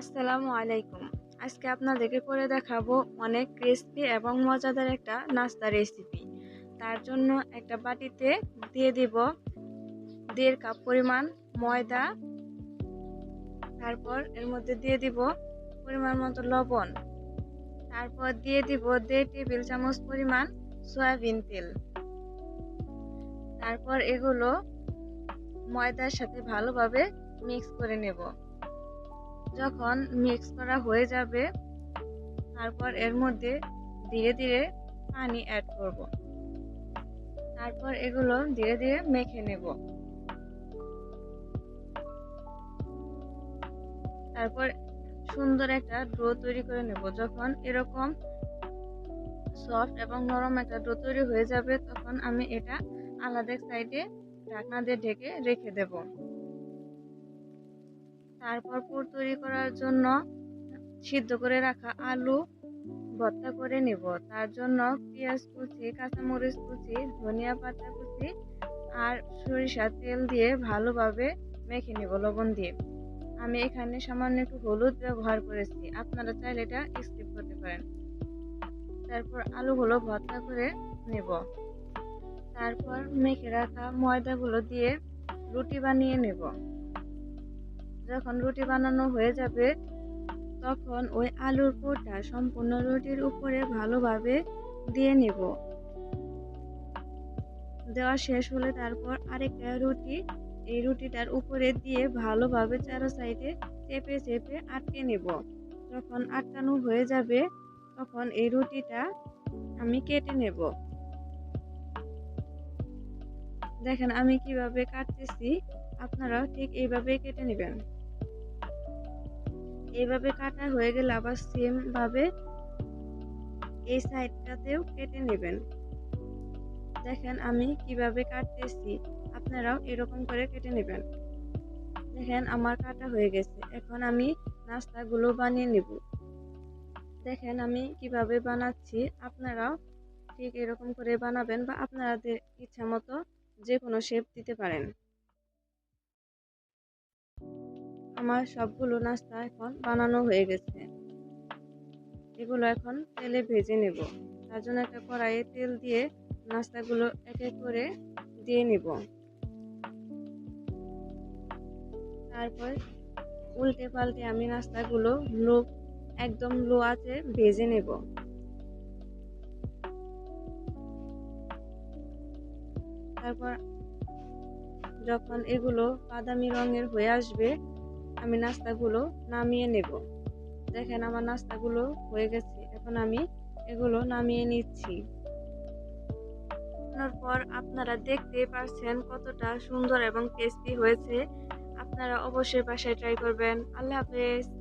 আসসালামু আলাইকুম। আজকে আপনাদেরকে করে দেখাবো অনেক ক্রিস্পি এবং মজাদার একটা নাস্তা রেসিপি তার জন্য একটা বাটিতে দিয়ে দিব দেড় কাপ পরিমাণ ময়দা। তারপর এর মধ্যে দিয়ে দিব পরিমাণ মতো লবণ। তারপর দিয়ে দিব দেড় টেবিল চামচ পরিমাণ সয়াবিন তেল। তারপর এগুলো ময়দার সাথে ভালোভাবে মিক্স করে নেব। যখন মিক্স করা হয়ে যাবে, তারপর এর মধ্যে ধীরে ধীরে পানি অ্যাড করব। তারপর এগুলো ধীরে ধীরে মেখে নেব। তারপর সুন্দর একটা ডো তৈরি করে নেব। যখন এরকম সফট এবং নরম একটা ডো তৈরি হয়ে যাবে, তখন আমি এটা আলাদা সাইডে ঢাকনা দিয়ে ঢেকে রেখে দেবো। তারপর পুর তৈরি করার জন্য সিদ্ধ করে রাখা আলু ভর্তা করে নেব। তার জন্য পেঁয়াজ কুচি, কাঁচামরিচ কুচি, ধনিয়া পাতা কুচি আর সরিষার তেল দিয়ে ভালোভাবে মেখে নেব লবণ দিয়ে। আমি এখানে সামান্য একটু হলুদ ব্যবহার করেছি। আপনারা চাইলে এটা স্কিপ করতে পারেন। তারপর আলুগুলো ভর্তা করে নেব। তারপর মেখে রাখা ময়দাগুলো দিয়ে রুটি বানিয়ে নেব। যখন রুটি বানানো হয়ে যাবে, তখন ওই আলুর পোটা সম্পূর্ণ রুটির উপরে ভালোভাবে দিয়ে নেব। দেওয়া শেষ হলে তারপর আরেকটা রুটি, এই রুটিটার উপরে দিয়ে ভালোভাবে চারো সাইডে চেপে চেপে আটকে নেব। যখন আটকানো হয়ে যাবে, তখন এই রুটিটা আমি কেটে নেব। দেখেন আমি কীভাবে কাটতেছি, আপনারাও ঠিক এইভাবে কেটে নেবেন। এইভাবে কাটা হয়ে গেলে আবার সেম ভাবে এই সাইডটাতেও কেটে নেবেন। দেখেন আমি কীভাবে কাটতেছি, আপনারাও এরকম করে কেটে নেবেন। দেখেন আমার কাটা হয়ে গেছে, এখন আমি নাস্তাগুলো বানিয়ে নেব। দেখেন আমি কীভাবে বানাচ্ছি, আপনারাও ঠিক এরকম করে বানাবেন বা আপনাদের ইচ্ছা মতো যে কোনো শেপ দিতে পারেন। আমার সবগুলো নাস্তা এখন বানানো হয়ে গেছে। এগুলো এখন তেলে ভেজে নেব। তার জন্য একটা কড়াইয়ে তেল দিয়ে নাস্তাগুলো এক এক করে দিয়ে নেব। তারপর উল্টে পাল্টে আমি নাস্তাগুলো লো, একদম লো আছে ভেজে নেব। তারপর যখন এগুলো বাদামি রঙের হয়ে আসবে আমি নাস্তাগুলো নামিয়ে নেব। দেখেন আমার নাস্তাগুলো হয়ে গেছে। এখন আমি এগুলো নামিয়ে নিচ্ছি। পর আপনারা দেখতে পারছেন কতটা সুন্দর এবং টেস্টি হয়েছে। আপনারা অবশ্যই বাসায় ট্রাই করবেন। আল্লাহ হাফেজ।